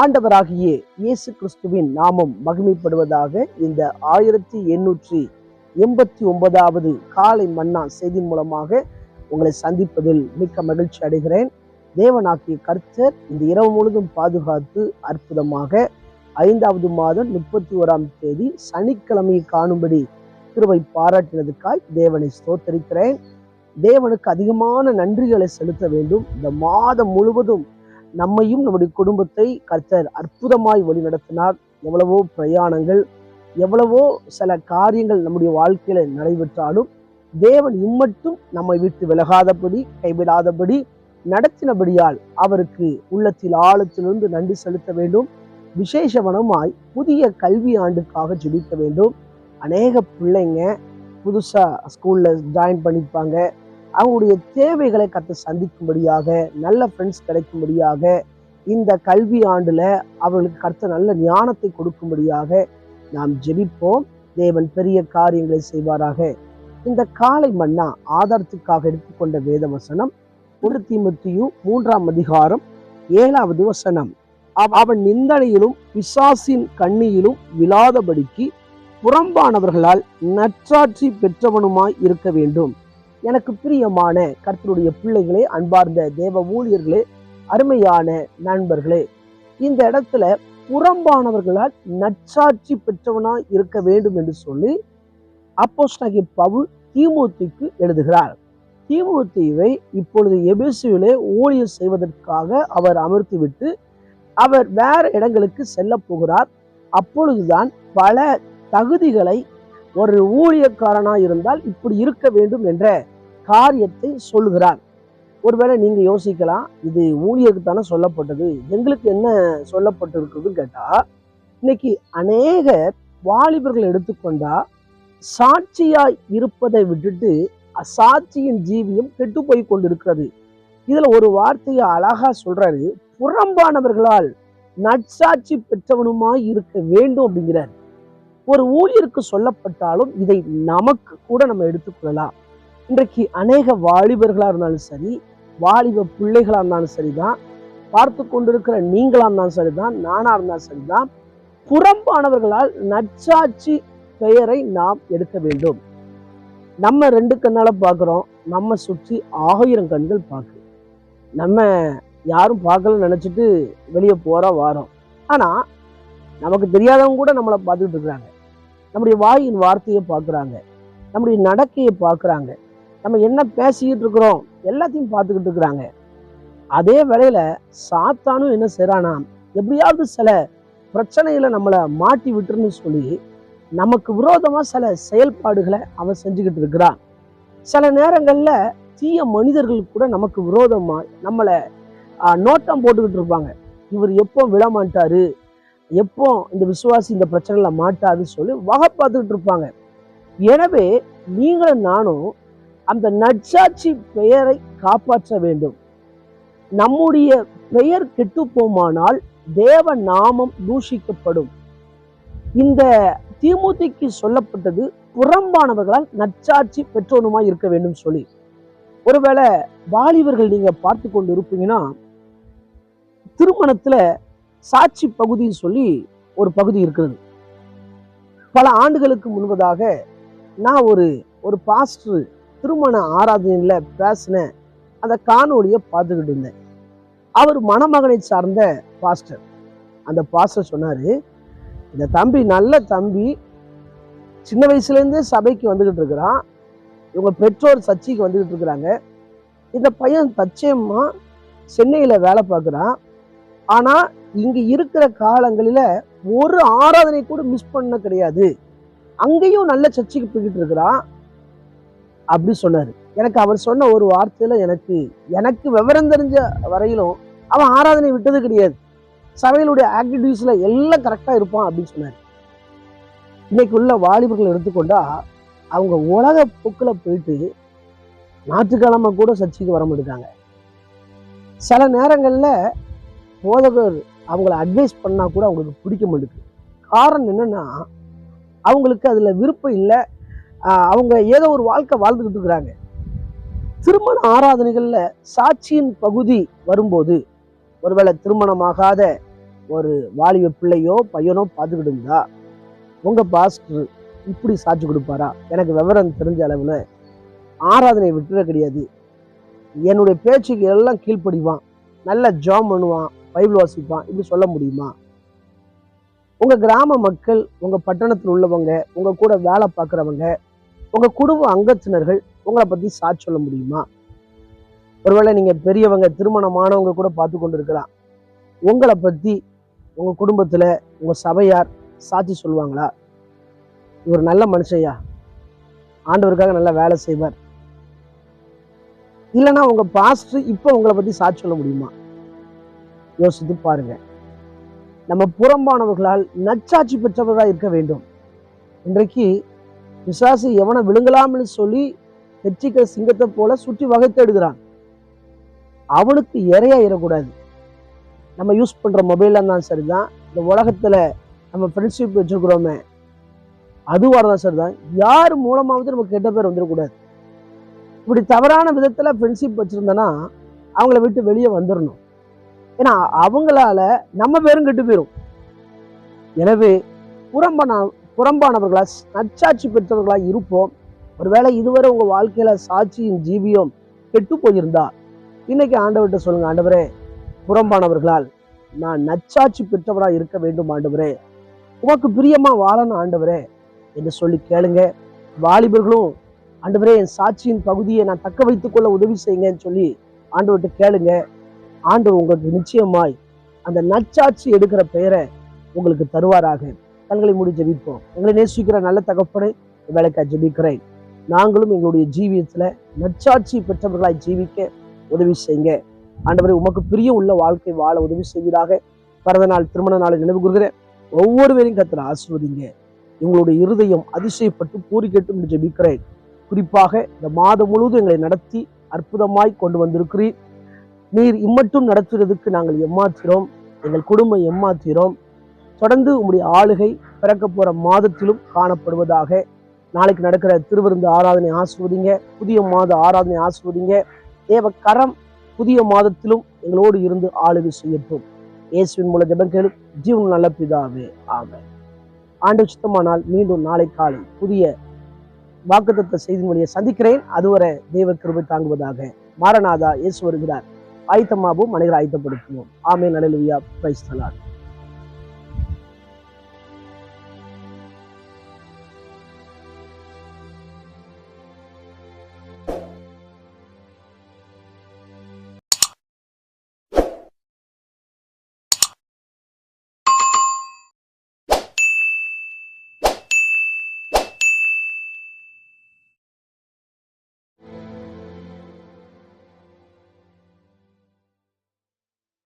ஆண்டவராகிய இயேசு கிறிஸ்துவின் நாமம் மகிமைப்படுவதாக இந்த ஆயிரத்தி எண்ணூற்றி எண்பத்தி ஒன்பதாவது காலை மன்னா செய்தி மூலமாக உங்களை சந்திப்பதில் மிக்க மகிழ்ச்சி அடைகிறேன். தேவனாக்கிய கர்த்தர் இந்த இரவு முழுதும் பாதுகாத்து அற்புதமாக ஐந்தாவது மாதம் முப்பத்தி ஓராம் தேதி சனிக்கிழமையை காணும்படி திருவை பாராட்டினதுக்காய் தேவனை ஸ்தோத்தரிக்கிறேன். தேவனுக்கு அதிகமான நன்றிகளை செலுத்த வேண்டும். இந்த மாதம் முழுவதும் நம்மையும் நம்முடைய குடும்பத்தை கர்த்தர் அற்புதமாய் வழிநடத்தினார். எவ்வளவோ பிரயாணங்கள் எவ்வளவோ சில காரியங்கள் நம்முடைய வாழ்க்கையில நடைபெற்றாலும் தேவன் இம்மட்டும் நம்மை விட்டு விலகாதபடி கைவிடாதபடி நடத்தினபடியால் அவருக்கு உள்ளத்தில் ஆழத்திலிருந்து நன்றி செலுத்த வேண்டும். விசேஷவனமாய் புதிய கல்வி ஆண்டுக்காக ஜெபிக்க வேண்டும். அநேக பிள்ளைங்க புதுசாக ஸ்கூலில் ஜாயின் பண்ணிப்பாங்க அவங்களுடைய தேவைகளை கற்று சந்திக்கும்படியாக நல்ல ஃப்ரெண்ட்ஸ் கிடைக்கும்படியாக இந்த கல்வி ஆண்டில் அவர்களுக்கு கற்று நல்ல ஞானத்தை கொடுக்கும்படியாக நாம் ஜெபிப்போம். தேவன் பெரிய காரியங்களை செய்வாராக. இந்த காலை மன்னா ஆதாரத்துக்காக எடுத்துக்கொண்ட வேத வசனம் ஒரு தீமத்தியும் மூன்றாம் அதிகாரம் ஏழாவது வசனம். அவன் நிந்தனையிலும் பிசாசின் கண்ணியிலும் விழாதபடிக்கு புறம்பானவர்களால் நற்றாட்சி பெற்றவனுமாய் இருக்க வேண்டும். எனக்கு பிரியமான கர்த்தருடைய பிள்ளைகளே அன்பார்ந்த தேவ ஊழியர்களே அருமையான நண்பர்களே இந்த இடத்துல புறம்பானவர்களால் நற்சாட்சி பெற்றவனா இருக்க வேண்டும் என்று சொல்லி அப்போஸ்தலனாகிய பவுல் தீமோத்திக்கு எழுதுகிறார். தீமோத்தியை இப்பொழுது எபிசுவிலே ஊழியர் செய்வதற்காக அவர் அமர்த்திவிட்டு அவர் வேற இடங்களுக்கு செல்ல போகிறார். அப்பொழுதுதான் பல தகுதிகளை ஒரு ஊழியக்காரனாக இருந்தால் இப்படி இருக்க வேண்டும் என்ற காரியத்தை சொல்லுகிறார். ஒருவேளை நீங்க யோசிக்கலாம் இது ஊழியருக்கு தானே சொல்லப்பட்டது எங்களுக்கு என்ன சொல்லப்பட்டிருக்குதுன்னு கேட்டா இன்னைக்கு அநேக வாலிபர்கள் எடுத்துக்கொண்டா சாட்சியாய் இருப்பதை விட்டுட்டு அசாட்சியின் ஜீவியம் கெட்டு போய் கொண்டிருக்கிறது. இதுல ஒரு வார்த்தையை அழகா சொல்றாரு புறம்பானவர்களால் நற்சாட்சி பெற்றவனுமாய் இருக்க வேண்டும் அப்படிங்கிறார். ஒரு ஊழியருக்கு சொல்லப்பட்டாலும் இதை நமக்கு கூட நம்ம எடுத்துக்கொள்ளலாம் இன்றைக்கு அநேக வாலிபர்களா இருந்தாலும் சரி வாலிப பிள்ளைகளாக இருந்தாலும் சரிதான் பார்த்து கொண்டிருக்கிற நீங்களா இருந்தாலும் சரிதான் நானா இருந்தாலும் சரிதான் புறம்பானவர்களால் நச்சாட்சி பெயரை நாம் எடுக்க வேண்டும். நம்ம ரெண்டு கண்ணால் பார்க்குறோம் நம்ம சுற்றி ஆயிரம் கண்கள் பார்க்கு. நம்ம யாரும் பார்க்கலன்னு நினைச்சிட்டு வெளியே போகிறோம் வாரோம் ஆனா நமக்கு தெரியாதவங்க கூட நம்மளை பார்த்துக்கிட்டு இருக்கிறாங்க. நம்முடைய வாயின் வார்த்தையை பார்க்குறாங்க. நம்முடைய நடக்கையை பார்க்குறாங்க. நம்ம என்ன பேசிக்கிட்டு இருக்கிறோம் எல்லாத்தையும் பார்த்துக்கிட்டு இருக்கிறாங்க. அதே வேளையில சாத்தானும் என்ன செய்கிறானா எப்படியாவது சில பிரச்சனைகளை நம்மளை மாட்டி விட்டுருன்னு சொல்லி நமக்கு விரோதமாக சில செயல்பாடுகளை அவன் செஞ்சுக்கிட்டு இருக்கிறான். சில நேரங்களில் தீய மனிதர்கள் கூட நமக்கு விரோதமாக நம்மளை நோட்டம் போட்டுக்கிட்டு இருப்பாங்க. இவர் எப்போ விழமாட்டாரு எப்போ இந்த விசுவாசி இந்த பிரச்சனையில் மாட்டாதுன்னு சொல்லி வகை பார்த்துக்கிட்டு இருப்பாங்க. எனவே நீங்களும் நானும் அந்த நற்சாட்சி பெயரை காப்பாற்ற வேண்டும். நம்முடைய பெயர் கெட்டு போமானால் தேவ நாமம் தூஷிக்கப்படும். இந்த திமுதிக்கு சொல்லப்பட்டது புறம்பானவர்களால் நற்சாட்சி பெற்றோனுமாய் இருக்க வேண்டும் சொல்லி. ஒருவேளை வாலிபர்கள் நீங்க பார்த்து கொண்டு இருப்பீங்கன்னா திருமணத்துல சாட்சி பகுதின்னு சொல்லி ஒரு பகுதி இருக்கிறது. பல ஆண்டுகளுக்கு முன்பதாக நான் ஒரு ஒரு பாஸ்டர் திருமண ஆராதனையில பேசின அந்த காணொலியை பார்த்துக்கிட்டு இருந்தேன். அவர் மணமகனை சார்ந்த பாஸ்டர். அந்த பாஸ்டர் சொன்னார் இந்த தம்பி நல்ல தம்பி. சின்ன வயசுலேருந்தே சபைக்கு வந்துக்கிட்டு இருக்கிறான். இவங்க பெற்றோர் சர்ச்சைக்கு வந்துக்கிட்டு இருக்கிறாங்க. இந்த பையன் தச்சயமாக சென்னையில் வேலை பார்க்குறான். ஆனால் இங்கே இருக்கிற காலங்களில் ஒரு ஆராதனை கூட மிஸ் பண்ண கிடையாது. அங்கேயும் நல்ல சர்ச்சைக்கு போய்கிட்டு இருக்கிறான். அப்படி சொன்னார். எனக்கு அவர் சொன்ன ஒரு வார்த்தையில் எனக்கு எனக்கு விவரம் தெரிஞ்ச வரையிலும் அவன் ஆராதனை விட்டது கிடையாது. சபையிலுடைய ஆக்டிவிட்டிஸில் எல்லாம் கரெக்டாக இருப்பான் அப்படின்னு சொன்னார். இன்னைக்கு உள்ள வாலிபர்கள் எடுத்துக்கொண்டா அவங்க உலக போக்கில் போயிட்டு ஞாயிற்றுக்கிழமை கூட சர்ச்சைக்கு வர மாட்டாங்க சில நேரங்களில் போதகர் அவங்கள அட்வைஸ் பண்ணால் கூட அவங்களுக்கு பிடிக்க மாட்டேங்குது. காரணம் என்னென்னா அவங்களுக்கு அதில் விருப்பம் இல்லை. அவங்க ஏதோ ஒரு வாழ்க்கை வாழ்ந்துக்கிட்டு இருக்கிறாங்க. திருமண ஆராதனைகளில் சாட்சியின் பகுதி வரும்போது ஒருவேளை திருமணமாகாத ஒரு வாலிப பிள்ளையோ பையனோ பார்த்துக்கிட்டு இருந்தா உங்கள் பாஸ்டர் இப்படி சாட்சி கொடுப்பாரா? எனக்கு விவரம் தெரிஞ்ச அளவில் ஆராதனை விட்டுற கிடையாது. என்னுடைய பேச்சுக்கு எல்லாம் கீழ்ப்படிவான். நல்ல ஜாம் பண்ணுவான் பைபிள் வாசிப்பான். இப்படி சொல்ல முடியுமா? உங்கள் கிராம மக்கள் உங்கள் பட்டணத்தில் உள்ளவங்க உங்கள் கூட வேலை பார்க்குறவங்க உங்க குடும்ப அங்கத்தினர்கள் உங்களை பத்தி சாட்சி சொல்ல முடியுமா? ஒருவேளை நீங்க பெரியவங்க திருமணமானவங்க கூட பார்த்து கொண்டு இருக்கலாம் உங்களை பத்தி உங்க குடும்பத்துல உங்க சபையார் சாட்சி சொல்லுவாங்களா? இவர் நல்ல மனுஷையா ஆண்டவருக்காக நல்லா வேலை செய்வார். இல்லைன்னா உங்க பாஸ்டர் இப்போ உங்களை பத்தி சாட்சி சொல்ல முடியுமா? யோசித்து பாருங்க. நம்ம புறம்பானவர்களால் நச்சாட்சி பெற்றவர்களாக இருக்க வேண்டும். இன்றைக்கு பிசாசு எவனை விழுங்கலாம்னு சொல்லி வெற்றிக்கிற சிங்கத்தை போல சுற்றி வகைத்தெடுக்கிறான் அவனுக்கு இறையாயிடக்கூடாது நம்ம யூஸ் பண்ணுற மொபைலாக இருந்தாலும் சரி தான் இந்த உலகத்தில் நம்ம ஃப்ரெண்ட்ஷிப் வச்சுருக்குறோமே அதுவாக இருந்தாலும் சரிதான். யார் மூலமாவது நமக்கு கெட்ட பேர் வந்துடக்கூடாது இப்படி தவறான விதத்தில் ஃப்ரெண்ட்ஷிப் வச்சுருந்தோன்னா அவங்கள விட்டு வெளியே வந்துடணும் ஏன்னா அவங்களால நம்ம பேரும் கெட்டு போயிடும் எனவே புறம்பான புறம்பானவர்களாக நச்சாட்சி பெற்றவர்களா இருப்போம். ஒருவேளை இதுவரை உங்க வாழ்க்கையில சாட்சியின் ஜீவியம் கெட்டு போயிருந்தா இன்னைக்கு ஆண்டவர்கிட்ட சொல்லுங்க ஆண்டவரே புறம்பானவர்களால் நான் நச்சாட்சி பெற்றவராக இருக்க வேண்டும் ஆண்டவரே. உமக்கு பிரியமா வாழணும் ஆண்டவரே என்று சொல்லி கேளுங்க. வாலிபர்களும் ஆண்டவரே என் சாட்சியின் பகுதியை நான் தக்க வைத்துக் கொள்ள உதவி செய்யுங்கன்னு சொல்லி ஆண்டவர்கிட்ட கேளுங்க. ஆண்டவர் உங்களுக்கு நிச்சயமாய் அந்த நச்சாட்சி எடுக்கிற பெயரை உங்களுக்கு தருவாராக. கண்களை மூடி ஜெபிப்போம். எங்களை நேசிக்கிற நல்ல தகப்பனை வேலைக்காய் ஜெபிக்கிறேன். நாங்களும் எங்களுடைய ஜீவியத்தில் நச்சாட்சி பெற்றவர்களாய் ஜீவிக்க உதவி செய்யுங்க. ஆண்டவரை உமக்கு பிரிய உள்ள வாழ்க்கை வாழ உதவி செய்வீராக. பிறந்த நாள் திருமண நாளை நினைவு கூறுகிற ஒவ்வொருவரையும் கத்திர ஆசிர்வதிங்க. எங்களுடைய இருதயம் அதிசயப்பட்டு பூரிக்கட்டும் என்று ஜெபிக்கிறேன். குறிப்பாக இந்த மாதம் முழுவதும் எங்களை நடத்தி அற்புதமாய் கொண்டு வந்திருக்கிறீர். நீர் இம்மட்டும் நடத்துகிறதுக்கு நாங்கள் ஏமாத்துகிறோம் எங்கள் குடும்பம் ஏமாத்துகிறோம் தொடர்ந்து உங்களுடைய ஆளுகை பிறக்க போற மாதத்திலும் காணப்படுவதாக. நாளைக்கு நடக்கிற திருவிருந்து ஆராதனை ஆசிர்வதிங்க புதிய மாத ஆராதனை ஆசிர்வதிங்க தேவ கரம் புதிய மாதத்திலும் எங்களோடு இருந்து ஆளுகை செய்யட்டும். இயேசுவின் மூல ஜபங்கள் ஜீவன் நல்ல பிதாவே ஆக ஆண்டு சுத்தமானால் மீண்டும் நாளை காலை புதிய வாக்குத்தத்த செய்தி மொழியை சந்திக்கிறேன். அதுவரை தேவ கிருபை தாங்குவதாக மாரநாதா இயேசு வருகிறார். ஆயத்தமாகவும் மனிதர் ஆயத்தப்படுத்துவோம். ஆமே நலலுவியா பிரைஸ்தலான்